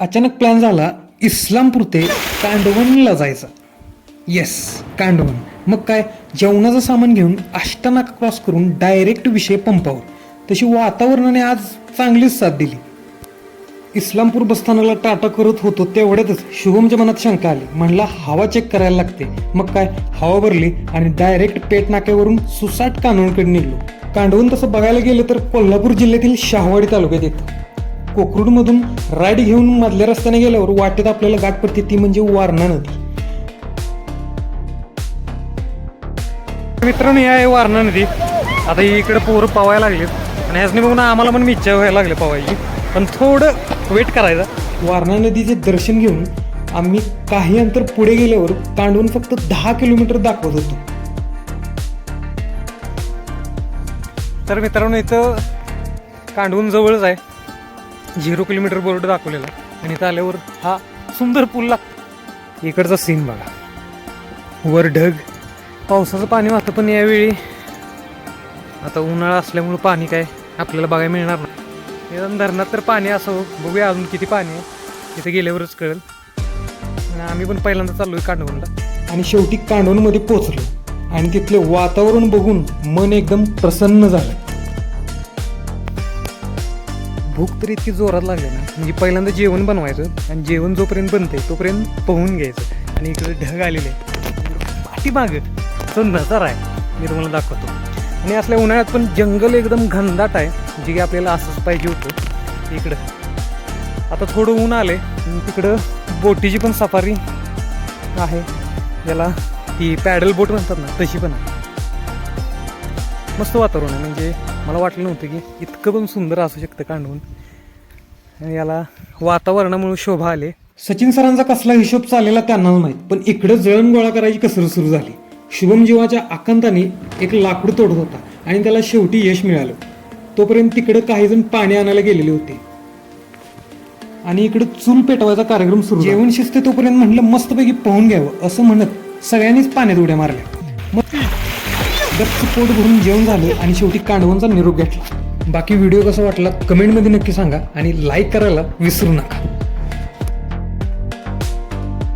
अचानक प्लॅन झाला इस्लामपूर ते कांडवणला जायचा. येस कांडवन. मग काय? जेवणाचं सामान घेऊन अष्टनाक क्रॉस करून डायरेक्ट विषय पंपावर. तशी वातावरणाने आज चांगलीच साथ दिली. इस्लामपूर बसस्थानाला टाटा करत होतो तेवढ्यातच शुभमच्या मनात शंका आली. म्हणला हवा चेक करायला लागते. मग काय? हवा भरली आणि डायरेक्ट पेट नाक्यावरून सुसाट कानवणकडे निघलो. कांडवून तसं बघायला गेलं तर कोल्हापूर जिल्ह्यातील शहावाडी तालुक्यात येतं. कोकरूडमधून राईड घेऊन मधल्या रस्त्याने गेल्यावर वाटेत आपल्याला गाठ पडते ती म्हणजे वारणा नदी. मित्रांनो ही आहे वारणा नदी. आता इकडे पोरं पवायला लागलीत. आणि ह्याचनी बघून आम्हाला पण इच्छा व्हायला लागली पवायची. पण थोडं वेट करायचं. वारणा नदीचे दर्शन घेऊन आम्ही काही अंतर पुढे गेल्यावर कांडवून फक्त दहा किलोमीटर दाखवत होतो. तर मित्रांनो इथं कांडवून जवळच आहे. झिरो किलोमीटर बोर्ड दाखवलेला आणि इथं आल्यावर हा सुंदर पूल लागतो इकडचा सीन बघा. वर ढग. पावसाचं पाणी वाहतं पण यावेळी आता उन्हाळा असल्यामुळं पाणी काय आपल्याला बघायला मिळणार नाही. निदान धरणात तर पाणी असं बघूया अजून किती पाणी आहे. तिथे गेल्यावरच कळेल. आम्ही पण पहिल्यांदा चाललोय कांडवणला. आणि शेवटी कांडवणमध्ये पोचलो आणि तिथलं वातावरण बघून मन एकदम प्रसन्न झालं. भूक तर इतकी जोरात लागली ना. म्हणजे पहिल्यांदा जेवण बनवायचं आणि जेवण जोपर्यंत बनते तोपर्यंत पोहून घ्यायचं. आणि इकडे ढग आलेले पाठीमाग तो नजारा आहे. मी तुम्हाला दाखवतो. आणि असल्या उन्हाळ्यात पण जंगल एकदम घनदाट आहे. जे की आपल्याला असंच पाहिजे होतं. इकडं. आता थोडं ऊन आले तिकडं बोटीची पण सफारी आहे. ज्याला ती पॅडल बोट म्हणतात ना तशी पण आहे. मस्त वातावरण आहे. म्हणजे मला वाटलं नव्हतं की इतकं पण सुंदर असू शकतं कांडवून. आणि याला वातावरणामुळे शोभा आले. सचिन सरांचा कसला हिशोब चाललेला त्यांनाच माहीत पण इकडे जळण गोळा करायची कसरत सुरू झाली. शुभम जीवाच्या आकांताने एक लाकूड तोडत होता आणि त्याला शेवटी यश मिळालं. तोपर्यंत तिकडे काही जण पाणी आणायला गेलेले होते. आणि इकडे चूल पेटवायचा कार्यक्रम सुरू जेवण शिजते तोपर्यंत म्हटलं मस्तपैकी पोहून घ्यावं असं म्हणत सगळ्यांनीच पाण्यात उड्या मारल्या. गच्च पोट भरून जेवण झालं आणि शेवटी कांडवांचा निरोप घेतला. बाकी व्हिडिओ कसा वाटला कमेंटमध्ये नक्की सांगा आणि लाईक करायला विसरू नका.